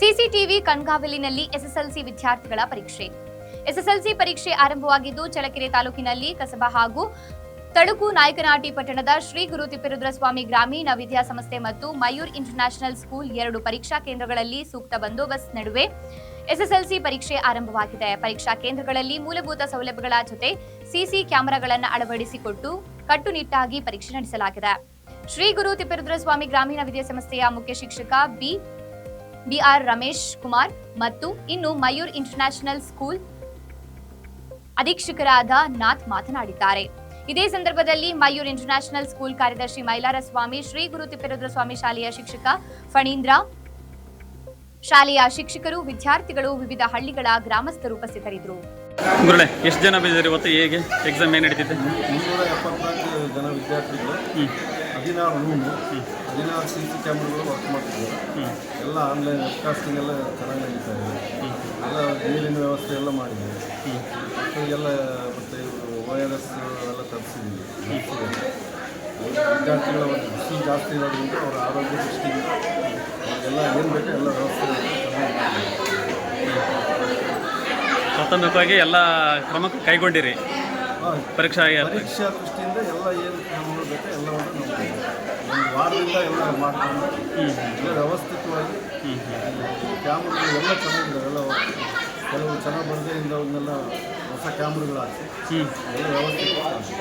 CCTV ಕಣ್ಗಾವಲಿನಲ್ಲಿ SSLC ವಿದ್ಯಾರ್ಥಿಗಳ ಪರೀಕ್ಷೆ. SSLC ಪರೀಕ್ಷೆ ಆರಂಭವಾಗಿದ್ದು ಚಳಕೆರೆ ತಾಲೂಕಿನಲ್ಲಿ ಕಸಬಾ ಹಾಗೂ ತಳುಕು ನಾಯಕನಾಟಿ ಪಟ್ಟಣದ ಶ್ರೀ ಗುರು ತಿಪ್ಪೇರುದ್ರಸ್ವಾಮಿ ಗ್ರಾಮೀಣ ವಿದ್ಯಾಸಂಸ್ಥೆ ಮತ್ತು ಮಯೂರ್ ಇಂಟರ್ನ್ಯಾಷನಲ್ ಸ್ಕೂಲ್ ಎರಡು ಪರೀಕ್ಷಾ ಕೇಂದ್ರಗಳಲ್ಲಿ ಸೂಕ್ತ ಬಂದೋಬಸ್ತ್ ನಡುವೆ ಎಸ್ಎಸ್ಎಲ್ಸಿ ಪರೀಕ್ಷೆ ಆರಂಭವಾಗಿದೆ. ಪರೀಕ್ಷಾ ಕೇಂದ್ರಗಳಲ್ಲಿ ಮೂಲಭೂತ ಸೌಲಭ್ಯಗಳ ಜೊತೆ ಸಿಸಿ ಕ್ಯಾಮೆರಾಗಳನ್ನು ಅಳವಡಿಸಿಕೊಟ್ಟು ಕಟ್ಟುನಿಟ್ಟಾಗಿ ಪರೀಕ್ಷೆ ನಡೆಸಲಾಗಿದೆ. ಶ್ರೀ ಗುರು ತಿಪ್ಪೇರುದ್ರಸ್ವಾಮಿ ಗ್ರಾಮೀಣ ವಿದ್ಯಾಸಂಸ್ಥೆಯ ಮುಖ್ಯ ಶಿಕ್ಷಕ ಬಿ ಬಿಆರ್ ರಮೇಶ್ ಕುಮಾರ್ ಮತ್ತು ಇನ್ನು ಮಯೂರ್ ಇಂಟರ್ನ್ಯಾಷನಲ್ ಸ್ಕೂಲ್ ಅಧೀಕ್ಷಕರಾದ ನಾಥ್ ಮಾತನಾಡಿದ್ದಾರೆ. ಇದೇ ಸಂದರ್ಭದಲ್ಲಿ ಮಯೂರ್ ಇಂಟರ್ನ್ಯಾಷನಲ್ ಸ್ಕೂಲ್ ಕಾರ್ಯದರ್ಶಿ ಮೈಲಾರ ಸ್ವಾಮಿ ಶ್ರೀ ಗುರು ತಿಪ್ಪೇರುದ್ರ ಸ್ವಾಮಿ ಶಾಲೆಯ ಶಿಕ್ಷಕ ಫಣೀಂದ್ರ ಶಾಲೆಯ ಶಿಕ್ಷಕರು ವಿದ್ಯಾರ್ಥಿಗಳು ವಿವಿಧ ಹಳ್ಳಿಗಳ ಗ್ರಾಮಸ್ಥರು ಉಪಸ್ಥಿತರಿದ್ದರು. ಗುರುಳೆ ಎಷ್ಟು ಜನ ಬಂದಿದ್ದಾರೆ ಇವತ್ತು? ಹೇಗೆ? ಎಕ್ಸಾಮ್ ಏನು ನಡೀತಿದೆ? ಮುನ್ನೂರ ಎಪ್ಪತ್ನಾಲ್ಕು ಜನ ವಿದ್ಯಾರ್ಥಿಗಳು. ಹದಿನಾರು ರೂಮು ಹದಿನಾರು ಸಿ ಸಿ ಕ್ಯಾಮ್ರಾಗಳು ವರ್ಕ್ ಮಾಡ್ತಿದ್ದಾರೆ. ಎಲ್ಲ ಆನ್ಲೈನ್ ವೆಬ್ಕಾಸ್ಟಿಂಗ್ ಎಲ್ಲ ಚೆನ್ನಾಗಿ ನಡೀತಾ ಇದೆ ಎಲ್ಲ ನೀರಿನ ವ್ಯವಸ್ಥೆ ಎಲ್ಲ ಮಾಡಿದ್ದೀವಿ ಮಕ್ಕಳಿಗೆಲ್ಲ ಮತ್ತು ಓ ಆರ್ ಎಸ್ ಎಲ್ಲ ತರಿಸಿದ್ದೀವಿ ವಿದ್ಯಾರ್ಥಿಗಳ ಒಂದು ಬಿಸಿ ಜಾಸ್ತಿ ಇರೋದ್ರಿಂದ ಅವರ ಆರೋಗ್ಯ ದೃಷ್ಟಿಯಿಂದ ಎಲ್ಲ ಏನು ಬೇಕೋ ಎಲ್ಲ ವ್ಯವಸ್ಥೆ ಸ್ವತಂತ್ರವಾಗಿ ಎಲ್ಲ ಕ್ರಮ ಕೈಗೊಂಡಿರಿ. ಪರೀಕ್ಷಾ ಪರೀಕ್ಷಾ ದೃಷ್ಟಿಯಿಂದ ಎಲ್ಲ ಏನು ಕ್ರಮಗಳು ಬೇಕೋ ಎಲ್ಲವನ್ನು ನಾವು ಒಂದು ವಾರದಿಂದ ಎಲ್ಲ ಮಾಡ್ಕೊಂಡು ಎಲ್ಲ ವ್ಯವಸ್ಥಿತವಾಗಿ ಕ್ಯಾಮ್ರಾಗಳು ಎಲ್ಲ ಚೆನ್ನಾಗಿದೆ ಎಲ್ಲ ಕೆಲವು ಚೆನ್ನಾಗಿ ಬರದೇ ಅವನ್ನೆಲ್ಲ ಹೊಸ ಕ್ಯಾಮ್ರಾಗಳು ಹಾಕಿ ಹ್ಞೂ ಎಲ್ಲ ವ್ಯವಸ್ಥಿತವಾಗಿ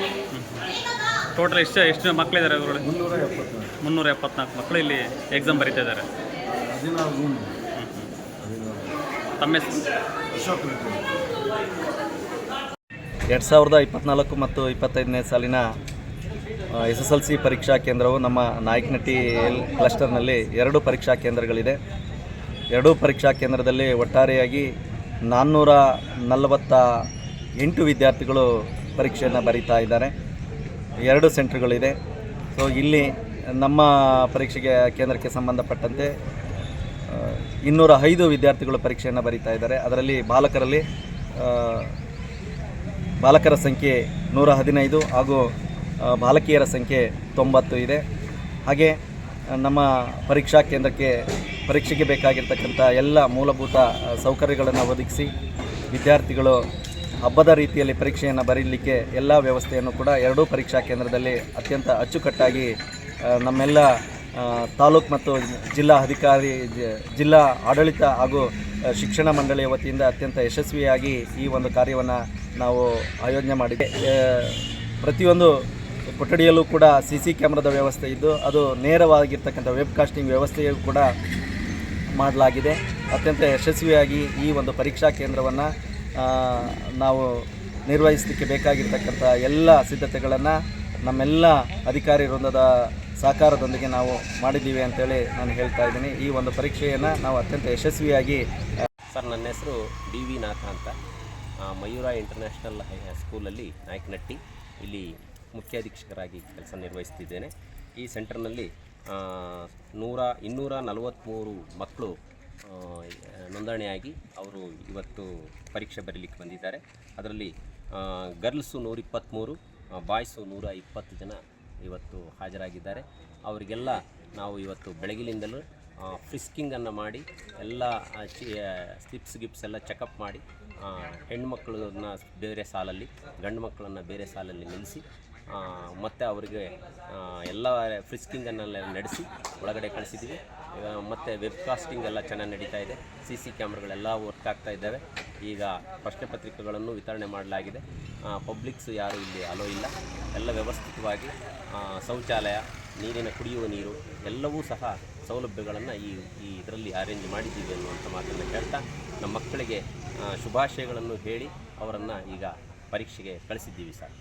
ಟೋಟಲ್ ಎಷ್ಟು ಎಷ್ಟು ಮಕ್ಕಳಿದ್ದಾರೆ ಅದರೊಳಗೆ? ಮುನ್ನೂರ ಎಪ್ಪತ್ತು ಮುನ್ನೂರ ಎಪ್ಪತ್ನಾಲ್ಕು ಮಕ್ಕಳು ಇಲ್ಲಿ ಎಕ್ಸಾಮ್ ಬರೀತಾ ಇದ್ದಾರೆ ಹದಿನಾರು ರೂಮ್ ಹದಿನಾರು ತಮ್ಮ ಹೆಸರು? ಅಶೋಕ್ ಎರಡು ಸಾವಿರದ ಇಪ್ಪತ್ನಾಲ್ಕು ಮತ್ತು ಇಪ್ಪತ್ತೈದನೇ ಸಾಲಿನ ಎಸ್ ಎಸ್ ಎಲ್ ಸಿ ಪರೀಕ್ಷಾ ಕೇಂದ್ರವು ನಮ್ಮ ನಾಯಕನಟ್ಟಿ ಕ್ಲಸ್ಟರ್ನಲ್ಲಿ ಎರಡು ಪರೀಕ್ಷಾ ಕೇಂದ್ರಗಳಿದೆ. ಎರಡೂ ಪರೀಕ್ಷಾ ಕೇಂದ್ರದಲ್ಲಿ ಒಟ್ಟಾರೆಯಾಗಿ ನಾನ್ನೂರ ನಲವತ್ತ ಎಂಟು ವಿದ್ಯಾರ್ಥಿಗಳು ಪರೀಕ್ಷೆಯನ್ನು ಬರೀತಾ ಇದ್ದಾರೆ. ಎರಡು ಸೆಂಟ್ರ್ಗಳಿದೆ. ಸೊ ಇಲ್ಲಿ ನಮ್ಮ ಪರೀಕ್ಷೆಗೆ, ಕೇಂದ್ರಕ್ಕೆ ಸಂಬಂಧಪಟ್ಟಂತೆ ಇನ್ನೂರ ಐದು ವಿದ್ಯಾರ್ಥಿಗಳು ಪರೀಕ್ಷೆಯನ್ನು ಬರೀತಾ ಇದ್ದಾರೆ. ಅದರಲ್ಲಿ ಬಾಲಕರಲ್ಲಿ ಬಾಲಕರ ಸಂಖ್ಯೆ ನೂರ ಹದಿನೈದು ಹಾಗೂ ಬಾಲಕಿಯರ ಸಂಖ್ಯೆ ತೊಂಬತ್ತು ಇದೆ. ಹಾಗೆ ನಮ್ಮ ಪರೀಕ್ಷಾ ಕೇಂದ್ರಕ್ಕೆ ಪರೀಕ್ಷೆಗೆ ಬೇಕಾಗಿರ್ತಕ್ಕಂಥ ಎಲ್ಲ ಮೂಲಭೂತ ಸೌಕರ್ಯಗಳನ್ನು ಒದಗಿಸಿ ವಿದ್ಯಾರ್ಥಿಗಳು ಹಬ್ಬದ ರೀತಿಯಲ್ಲಿ ಪರೀಕ್ಷೆಯನ್ನು ಬರೀಲಿಕ್ಕೆ ಎಲ್ಲ ವ್ಯವಸ್ಥೆಯನ್ನು ಕೂಡ ಎರಡೂ ಪರೀಕ್ಷಾ ಕೇಂದ್ರದಲ್ಲಿ ಅತ್ಯಂತ ಅಚ್ಚುಕಟ್ಟಾಗಿ ನಮ್ಮೆಲ್ಲ ತಾಲೂಕು ಮತ್ತು ಜಿಲ್ಲಾ ಅಧಿಕಾರಿ ಜಿಲ್ಲಾ ಆಡಳಿತ ಹಾಗೂ ಶಿಕ್ಷಣ ಮಂಡಳಿಯ ವತಿಯಿಂದ ಅತ್ಯಂತ ಯಶಸ್ವಿಯಾಗಿ ಈ ಒಂದು ಕಾರ್ಯವನ್ನು ನಾವು ಆಯೋಜನೆ ಮಾಡಿದೆ ಪ್ರತಿಯೊಂದು ಕೊಠಡಿಯಲ್ಲೂ ಕೂಡ ಸಿ ಸಿ ಕ್ಯಾಮ್ರಾದ ವ್ಯವಸ್ಥೆ ಇದ್ದು, ಅದು ನೇರವಾಗಿರ್ತಕ್ಕಂಥ ವೆಬ್ ಕಾಸ್ಟಿಂಗ್ ವ್ಯವಸ್ಥೆಯೂ ಕೂಡ ಮಾಡಲಾಗಿದೆ. ಅತ್ಯಂತ ಯಶಸ್ವಿಯಾಗಿ ಈ ಒಂದು ಪರೀಕ್ಷಾ ಕೇಂದ್ರವನ್ನು ನಾವು ನಿರ್ವಹಿಸಲಿಕ್ಕೆ ಬೇಕಾಗಿರ್ತಕ್ಕಂಥ ಎಲ್ಲ ಸಿದ್ಧತೆಗಳನ್ನು ನಮ್ಮೆಲ್ಲ ಅಧಿಕಾರಿ ವೃಂದದ ಸಹಕಾರದೊಂದಿಗೆ ನಾವು ಮಾಡಿದ್ದೀವಿ ಅಂತೇಳಿ ನಾನು ಹೇಳ್ತಾ ಇದ್ದೀನಿ. ಈ ಒಂದು ಪರೀಕ್ಷೆಯನ್ನು ನಾವು ಅತ್ಯಂತ ಯಶಸ್ವಿಯಾಗಿ ಸರ್, ನನ್ನ ಹೆಸರು ಡಿ ವಿ ನಾಥ ಅಂತ. ಮಯೂರ ಇಂಟರ್ನ್ಯಾಷನಲ್ ಹೈ ಸ್ಕೂಲಲ್ಲಿ ನಾಯಕನಟ್ಟಿ. ಇಲ್ಲಿ ಮುಖ್ಯ ಅಧೀಕ್ಷಕರಾಗಿ ಕೆಲಸ ನಿರ್ವಹಿಸ್ತಿದ್ದೇನೆ. ಈ ಸೆಂಟರ್ನಲ್ಲಿ ನೂರ, ಇನ್ನೂರ ನಲವತ್ತ್ಮೂರು ಮಕ್ಕಳು ನೋಂದಣಿಯಾಗಿ ಅವರು ಇವತ್ತು ಪರೀಕ್ಷೆ ಬರೀಲಿಕ್ಕೆ ಬಂದಿದ್ದಾರೆ. ಅದರಲ್ಲಿ ಗರ್ಲ್ಸು ನೂರಿಪ್ಪತ್ತ್ಮೂರು ಬಾಯ್ಸು ನೂರ ಇಪ್ಪತ್ತು ಜನ ಇವತ್ತು ಹಾಜರಾಗಿದ್ದಾರೆ. ಅವರಿಗೆಲ್ಲ ನಾವು ಇವತ್ತು ಬೆಳಗಿನಿಂದಲೂ ಫ್ರಿಸ್ಕಿಂಗನ್ನು ಮಾಡಿ, ಎಲ್ಲ ಸ್ಲಿಪ್ಸ್ ಗಿಪ್ಸ್ ಎಲ್ಲ ಚೆಕಪ್ ಮಾಡಿ ಹೆಣ್ಮಕ್ಳನ್ನ ಬೇರೆ ಸಾಲಲ್ಲಿ, ಗಂಡು ಮಕ್ಕಳನ್ನು ಬೇರೆ ಸಾಲಲ್ಲಿ ನಿಲ್ಲಿಸಿ ಮತ್ತು ಅವರಿಗೆ ಎಲ್ಲ ಫ್ರಿಸ್ಕಿಂಗನ್ನೆಲ್ಲ ನಡೆಸಿ, ಒಳಗಡೆ ಕಳಿಸಿದ್ದೀವಿ. ಈಗ ಮತ್ತು ವೆಬ್ ಕಾಸ್ಟಿಂಗ್ ಎಲ್ಲ ಚೆನ್ನಾಗಿ ನಡೀತಾ ಇದೆ. ಸಿ ಸಿ ಕ್ಯಾಮ್ರಾಗಳೆಲ್ಲ ವರ್ಕ್ ಆಗ್ತಾ ಇದ್ದಾವೆ. ಈಗ ಪ್ರಶ್ನೆ ಪತ್ರಿಕೆಗಳನ್ನು ವಿತರಣೆ ಮಾಡಲಾಗಿದೆ. ಪಬ್ಲಿಕ್ಸ್ ಯಾರೂ ಇಲ್ಲಿ ಅಲೋ ಇಲ್ಲ. ಎಲ್ಲ ವ್ಯವಸ್ಥಿತವಾಗಿ ಶೌಚಾಲಯ, ನೀರಿನ ಕುಡಿಯುವ ನೀರು, ಎಲ್ಲವೂ ಸಹ ಸೌಲಭ್ಯಗಳನ್ನು ಈ ಈ ಇದರಲ್ಲಿ ಅರೇಂಜ್ ಮಾಡಿದ್ದೀವಿ ಅನ್ನುವಂಥ ಮಾತನ್ನು ಹೇಳ್ತಾ, ನಮ್ಮ ಮಕ್ಕಳಿಗೆ ಶುಭಾಶಯಗಳನ್ನು ಹೇಳಿ ಅವರನ್ನು ಈಗ ಪರೀಕ್ಷೆಗೆ ಕಳಿಸಿದ್ದೀವಿ ಸರ್.